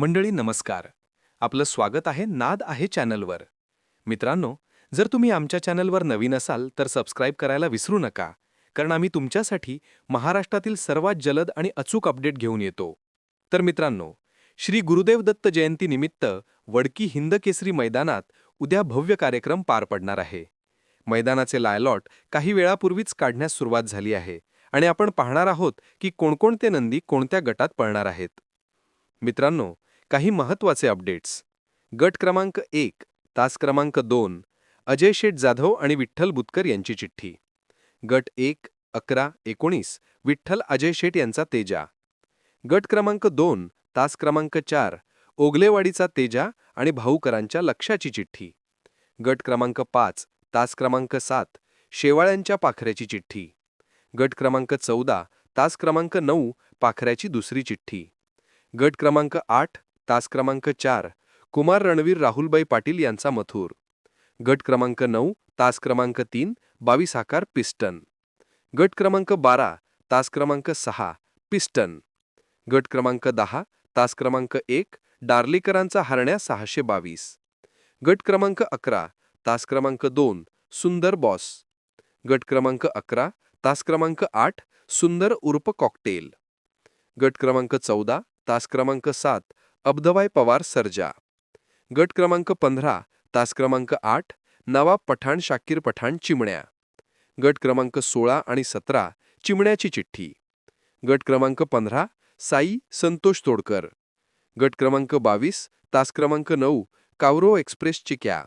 मंडळी नमस्कार. आपलं स्वागत आहे नाद आहे चॅनलवर. मित्रांनो जर तुम्ही आमच्या चॅनलवर नवीन असाल तर सबस्क्राईब करायला विसरू नका कारण आम्ही तुमच्यासाठी महाराष्ट्रातील सर्वात जलद आणि अचूक अपडेट घेऊन येतो. तर मित्रांनो श्री गुरुदेव दत्त जयंतीनिमित्त वडकी हिंदकेसरी मैदानात उद्या भव्य कार्यक्रम पार पडणार आहे. मैदानाचे लायलॉट काही वेळापूर्वीच काढण्यास सुरुवात झाली आहे आणि आपण पाहणार आहोत की कोणकोणते नंदी कोणत्या गटात पळणार आहेत. मित्रांनो काही महत्त्वाचे अपडेट्स. गट क्रमांक एक तास क्रमांक दोन अजय शेठ जाधव आणि विठ्ठल बुतकर यांची चिठ्ठी. गट एक अकरा एकोणीस विठ्ठल अजय शेठ यांचा तेजा. गट क्रमांक दोन तास क्रमांक चार ओगलेवाडीचा तेजा आणि भाऊकरांच्या लक्षाची चिठ्ठी. गट क्रमांक पाच तास क्रमांक सात शेवाळ्यांच्या पाखऱ्याची चिठ्ठी. गट क्रमांक चौदा तास क्रमांक नऊ पाखऱ्याची दुसरी चिठ्ठी. गट क्रमांक आठ तास क्रमांक चार कुमार रणवीर राहुलबाई पाटील यांचा मथुर. गट क्रमांक नऊ तास क्रमांक तीन बावीस आकार पिस्टन. गट क्रमांक बारा तास क्रमांक सहा पिस्टन. गट क्रमांक दहा तास क्रमांक एक डार्लीकरांचा हरण्या सहाशे बावीस. गट क्रमांक अकरा तास क्रमांक दोन सुंदर बॉस. गट क्रमांक अकरा तास क्रमांक आठ सुंदर उर्फ कॉकटेल. गट क्रमांक चौदा तास क्रमांक सात अब्दवाय पवार सर्जा. गट क्रमांक पंधरा तास क्रमांक आठ नवाब पठाण शाकीर पठाण चिमण्या. गट क्रमांक सोळा आणि सतरा चिमण्याची चिठ्ठी. गट क्रमांक पंधरा साई संतोष तोडकर. गट क्रमांक बावीस तास क्रमांक नऊ कावरो एक्सप्रेस चिक्या.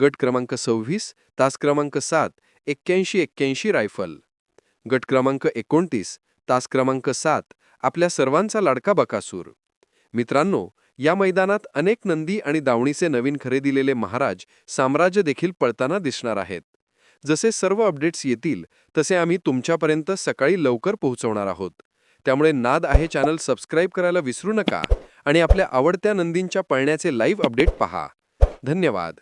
गट क्रमांक सव्वीस तास क्रमांक सात एक्क्याऐंशी एक्क्याऐंशी रायफल. गट क्रमांक एकोणतीस तास क्रमांक सात आपल्या सर्वांचा लाडका बकासूर. मित्रांनो या मैदानात अनेक नंदी आणि दावणीचे नवीन खरेदिलेले महाराज साम्राज्य देखील पळताना दिसणार आहेत. जसे सर्व अपडेट्स येतील तसे आम्ही तुमच्यापर्यंत सकाळी लवकर पोहोचवणार आहोत. त्यामुळे नाद आहे चॅनल सबस्क्राईब करायला विसरू नका आणि आपल्या आवडत्या नंदींच्या पळण्याचे लाईव्ह अपडेट पहा. धन्यवाद.